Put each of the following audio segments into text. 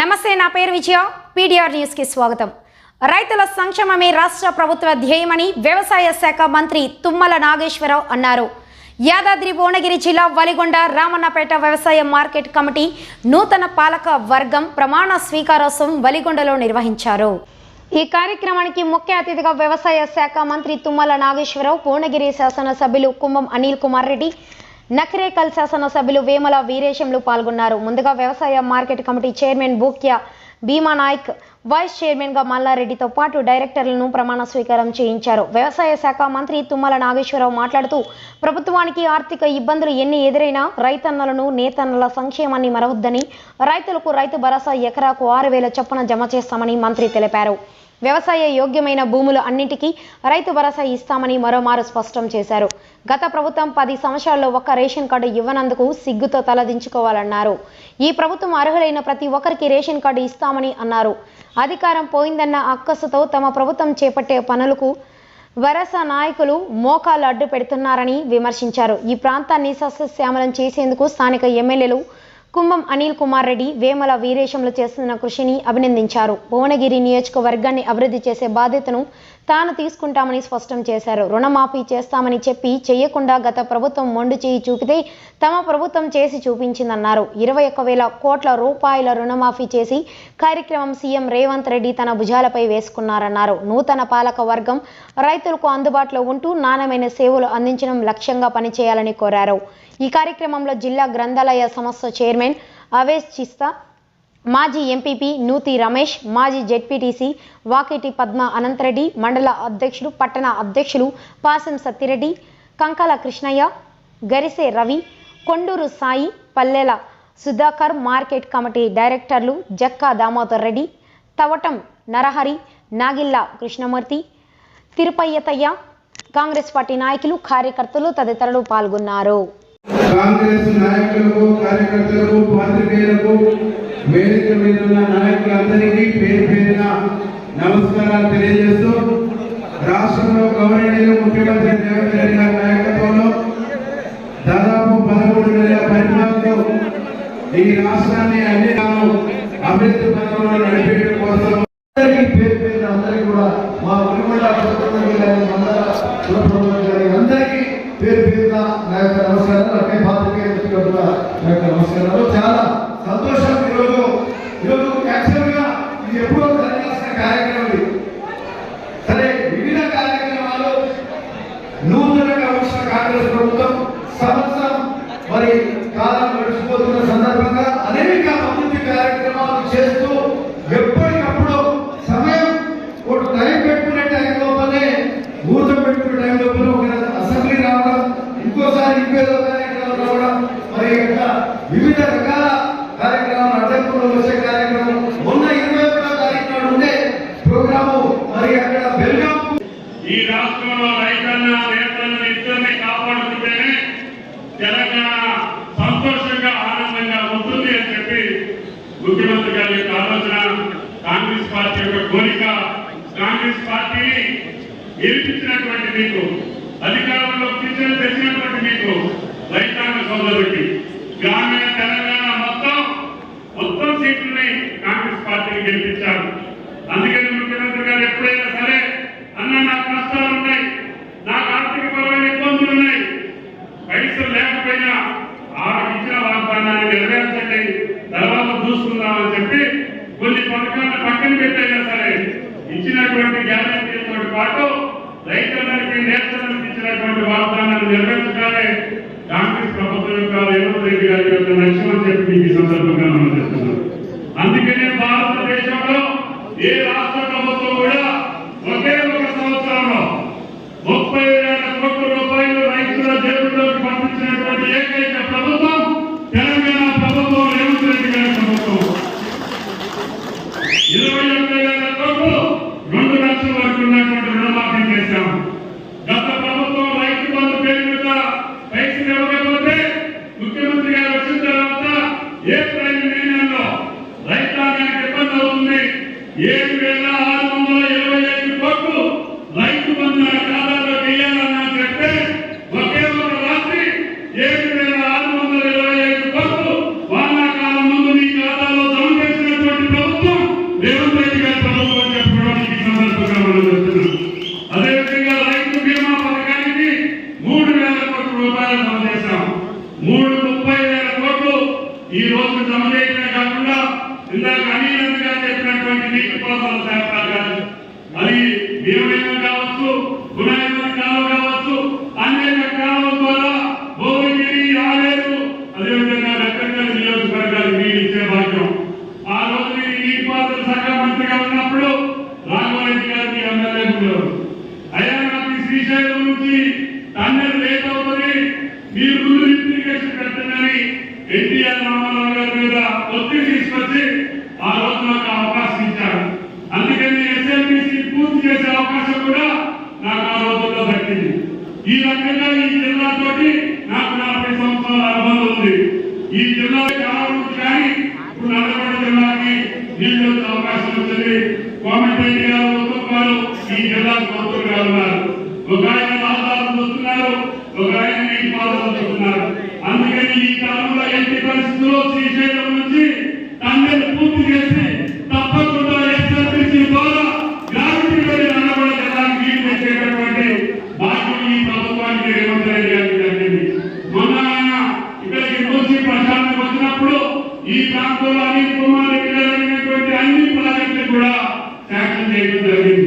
నమస్తే నా పేరు విజయ. పీడిఆర్ న్యూస్కి స్వాగతం. రైతుల సంక్షేమమే రాష్ట్ర ప్రభుత్వ ధ్యేయమని వ్యవసాయ శాఖ మంత్రి తుమ్మల నాగేశ్వరరావు అన్నారు. యాదాద్రి భువనగిరి జిల్లా వలిగొండ రామన్నపేట వ్యవసాయ మార్కెట్ కమిటీ నూతన పాలక వర్గం ప్రమాణ స్వీకారోత్సవం వలిగొండలో నిర్వహించారు. ఈ కార్యక్రమానికి ముఖ్య అతిథిగా వ్యవసాయ శాఖ మంత్రి తుమ్మల నాగేశ్వరరావు భువనగిరి శాసనసభ్యులు కుంభం అనిల్ కుమార్ రెడ్డి నకరేకల్ శాసనసభ్యులు వేమల వీరేశంలు పాల్గొన్నారు. ముందుగా వ్యవసాయ market committee chairman Bukya Bhima Naik vice చైర్మన్గా మల్లారెడ్డితో పాటు డైరెక్టర్లను ప్రమాణ స్వీకారం చేయించారు. వ్యవసాయ శాఖ మంత్రి తుమ్మల నాగేశ్వరరావు మాట్లాడుతూ ప్రభుత్వానికి ఆర్థిక ఇబ్బందులు ఎన్ని ఎదురైనా రైతన్నలను నేతన్నల సంక్షేమాన్ని మరవద్దని రైతులకు రైతు భరోసా ఎకరాకు ఆరు వేల చొప్పున జమ చేస్తామని మంత్రి తెలిపారు. వ్యవసాయ యోగ్యమైన భూములు అన్నింటికీ రైతు భరోసా ఇస్తామని మరోమారు స్పష్టం చేశారు. గత ప్రభుత్వం పది సంవత్సరాల్లో ఒక్క రేషన్ కార్డు ఇవ్వనందుకు సిగ్గుతో తలదించుకోవాలన్నారు. ఈ ప్రభుత్వం అర్హులైన ప్రతి ఒక్కరికి రేషన్ కార్డు ఇస్తామని అన్నారు. అధికారం పోయిందన్న అక్కసుతో తమ ప్రభుత్వం చేపట్టే పనులకు వరస నాయకులు మోకాలు అడ్డు పెడుతున్నారని విమర్శించారు. ఈ ప్రాంతాన్ని సస్యశ్యామలం చేసేందుకు స్థానిక ఎమ్మెల్యేలు కుంభం అనిల్ కుమార్ రెడ్డి వేమల వీరేశంలో చేస్తున్న కృషిని అభినందించారు. భువనగిరి నియోజకవర్గాన్ని అభివృద్ధి చేసే బాధ్యతను తాను తీసుకుంటామని స్పష్టం చేశారు. రుణమాఫీ చేస్తామని చెప్పి చేయకుండా గత ప్రభుత్వం మొండు చేయి చూపితే తమ ప్రభుత్వం చేసి చూపించిందన్నారు. ఇరవై ఒక్క వేల కోట్ల రూపాయల రుణమాఫీ చేసి కార్యక్రమం సీఎం రేవంత్ రెడ్డి తన భుజాలపై వేసుకున్నారన్నారు. నూతన పాలక వర్గం రైతులకు అందుబాటులో ఉంటూ నాణ్యమైన సేవలు అందించడం లక్ష్యంగా పనిచేయాలని కోరారు. ఈ కార్యక్రమంలో జిల్లా గ్రంథాలయ సంస్థ చైర్మన్ అవేష్ చిస్తా మాజీ ఎంపీపీ నూతి రమేష్ మాజీ జెడ్పీటీసీ వాకిటి పద్మ అనంతరెడ్డి మండల అధ్యక్షులు పట్టణ అధ్యక్షులు పాసం సత్తిరెడ్డి కంకాల కృష్ణయ్య గరిసె రవి కొండూరు సాయి పల్లెల సుధాకర్ మార్కెట్ కమిటీ డైరెక్టర్లు జక్కా దామోదర్ రెడ్డి తవటం నరహరి నాగిల్ల కృష్ణమూర్తి తిరుపయ్యతయ్య కాంగ్రెస్ పార్టీ నాయకులు కార్యకర్తలు తదితరులు పాల్గొన్నారు. కాంగ్రెస్ నాయకులకు కార్యకర్తలకు పాత్రికేయులకు వేదిక మీద ఉన్న నాయకులందరికీ పేరు పేరిన నమస్కారాలు తెలియజేస్తూ రాష్ట్రంలో గవర్నర్ ముఖ్యమంత్రి రేవంత్ రెడ్డి గారి నాయకత్వంలో దాదాపు పదమూడు వేల పరిమాణంలో ఈ రాష్ట్రాన్ని అన్ని తాను అభివృద్ధి పథకంలో నడిపేయడం కోసం అందరికీ పేరు పేరు అందరికీ కూడా మా ఉరిమండ ప్రభుత్వం గారి మండల పేరు పేరున నా యొక్క నమస్కారాలు అట్లే పాత్రికేయులకు కూడా నా యొక్క నమస్కారాలు. చాలా సంతోషం ఈరోజు ఈరోజు యాక్చువల్గా ఇది ఎప్పుడో జరగాల్సిన కార్యక్రమం ఇది. సరే వివిధ కార్యక్రమాలు నూతనంగా వచ్చిన కాంగ్రెస్ ప్రభుత్వం సంవత్సరం మరి కాలం గడిచిపోతున్న సందర్భంగా అనేక అభివృద్ధి కార్యక్రమాలు చేస్తూ ఎప్పటికప్పుడు సమయం ఒక టైం పెట్టుకునే టైం లోపలే ఊర్జం పెట్టుకునే టైం లోపల ఒక ఇంకోసారి ఇంకేదో కార్యక్రమం రావడం మరి యొక్క వివిధ రకాల కార్యక్రమాలు అడ్డంకులు వచ్చే కార్యక్రమం మొన్న ఇరవై ఒకటో తారీఖు ఉండే ప్రోగ్రాము మరి అక్కడ బెల్గాం ఈ రాష్ట్రంలో రైతన్న నేతలను ఇద్దరిని కాపాడుకుంటేనే తెలంగాణ సంతోషంగా ఆనందంగా ఉంటుంది అని చెప్పి ముఖ్యమంత్రి గారి యొక్క ఆలోచన కాంగ్రెస్ పార్టీ యొక్క కోరిక. కాంగ్రెస్ పార్టీని గెలిపించినటువంటి మీకు అధికారంలో కిచెన్ తెచ్చినటువంటి మీకు రైతాంగ సోదరుడికి గ్రామీణ తెలంగాణ మొత్తం మొత్తం సీట్లని కాంగ్రెస్ పార్టీని గెలిపించారు. అందుకని ముఖ్యమంత్రి గారు ఎప్పుడైనా సరే అన్న నాకు నష్టాలు ఉన్నాయి నాకు ఆర్థిక పరమైన ఇబ్బందులు ఉన్నాయి. పైసలు లేకపోయినా ఆరు ఇచ్చిన వాగ్దానాన్ని నెరవేర్చండి తర్వాత చూసుకుందామని చెప్పి కొన్ని పథకాలను పక్కన పెట్టైనా సరే ఇచ్చినటువంటి గ్యారంటీలతో పాటు రైతుల నేతలకు ఇచ్చినటువంటి వాగ్దానాన్ని నెరవేర్చడానే కాంగ్రెస్ ప్రభుత్వం యొక్క రేవంత్ రెడ్డి గారి యొక్క లక్ష్యం అని చెప్పి మీకు ఈ సందర్భంగా మనం అందుకనే భారతదేశంలో ఏ రాష్ట్ర టన్నెల్ లేట్ అవుతుంది మీరు ముందు ఇంప్లికేషన్ పెట్టండి ఎన్టీఆర్ రామారావు గారి మీద ఒత్తిడి తీసుకొచ్చి ఆ రోజు నాకు అవకాశం ఇచ్చారు. అందుకని ఎస్ఎల్బిసి పూర్తి చేసే అవకాశం కూడా నాకు ఆ రోజుల్లో దక్కింది. ఈ రకంగా ఈ జిల్లాతోటి నాకు నలభై సంవత్సరాల అనుభవం ఉంది. ఈ జిల్లా కావచ్చు కానీ ఇప్పుడు నల్లగొండ జిల్లాకి నీళ్ళు అవకాశం వచ్చింది కోమటి గారు ఉత్తమ్ గారు ఈ జిల్లా గౌతమ్ ఉన్నారు. ఒక ఆయన రాజధాని చూస్తున్నారు ఒక ఆయన నీటి పాలన చూస్తున్నారు అందుకని ఈ కాలంలో ఎట్టి పరిస్థితుల్లో శ్రీశైలం నుంచి తండ్రిని పూర్తి చేసి తప్పకుండా ఎస్ఆర్టీసీ ద్వారా గ్రావిటీ వెళ్ళి నల్లగొండ జిల్లాకి నీళ్ళు బాధ్యత ఈ ప్రభుత్వానికి రేవంత్ రెడ్డి గారికి జరిగింది. మొన్న ఆయన ఇక్కడికి మూసి ప్రచారం వచ్చినప్పుడు ఈ ప్రాంతంలో అనిల్ కుమార్ రెడ్డి గారు అయినటువంటి అన్ని ప్రాజెక్టులు కూడా శాంక్షన్ చేయడం జరిగింది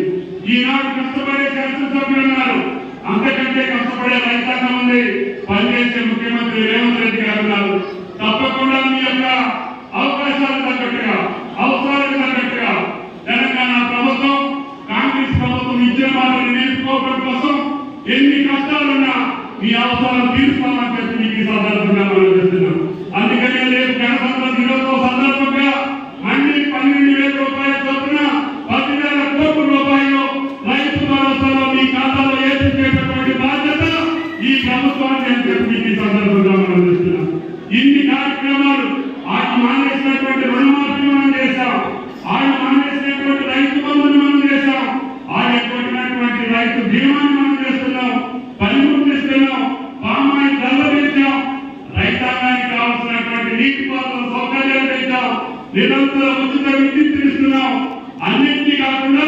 ఈనాడు కష్టపడే శాసనసభ్యులు ఉన్నారు అంతకంటే కష్టపడే రైతాంగం ఉంది పనిచేసే ముఖ్యమంత్రి రేవంత్ రెడ్డి గారు ఉన్నారు. తప్పకుండా మీ యొక్క అవకాశాలు తగ్గట్టుగా అవసరాలకు తగ్గట్టుగా తెలంగాణ ప్రభుత్వం కాంగ్రెస్ ప్రభుత్వం ఇచ్చే మాటలు నేర్చుకోవడం కోసం ఎన్ని కష్టాలున్నా మీ అవసరాలు తీర్చుకోవాలని కావాల్సినటువంటి నీటి సౌకర్యాలు నిరంతరం ఉచిత విద్యుత్ ఇస్తున్నాం అన్నింటినీ కాకుండా